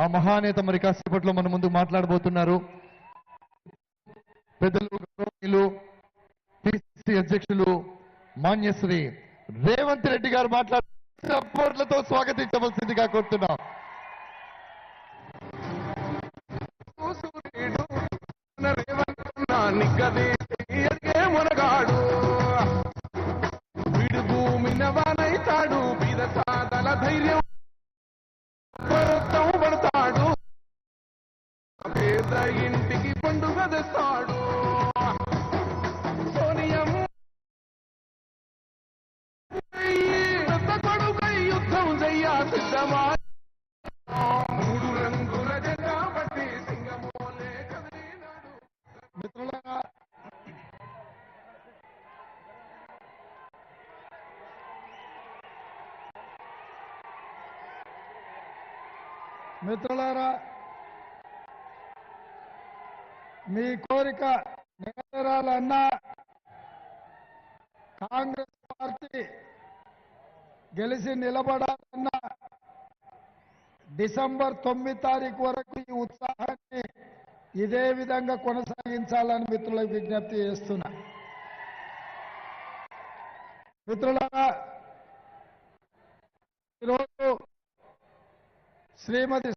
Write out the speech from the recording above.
ఆ మహానేత మరి కాసేపట్లో మన ముందు మాట్లాడబోతున్నారు. పెద్దలు పిసిసి అధ్యక్షులు మాన్యశ్రీ రేవంత్ రెడ్డి గారు మాట్లాడు సపోర్ట్లతో స్వాగతించవలసిందిగా కోరుతున్నాం. సూర్యుడు రేవన్నా నిగ్గదీసి మునగాడు. వీడు భూమిన వానైతాడు బీద సాదల ధైర్యం పేద ఇంటికి పండుగ తెస్తాడు సోనియం కొడుకై యుద్ధం సిద్ధమా? మూడు రంగుల సింగమోలే కదిలినాడు మిత్రులారా మీ కోరిక నెరవేరాలన్నా కాంగ్రెస్ పార్టీ గెలిచి నిలబడాలన్నా డిసెంబర్ తొమ్మిది తారీఖు వరకు ఈ ఉత్సాహాన్ని ఇదే విధంగా కొనసాగించాలని మిత్రులకు విజ్ఞప్తి చేస్తున్నా. మిత్రులారా ఈరోజు శ్రీమతి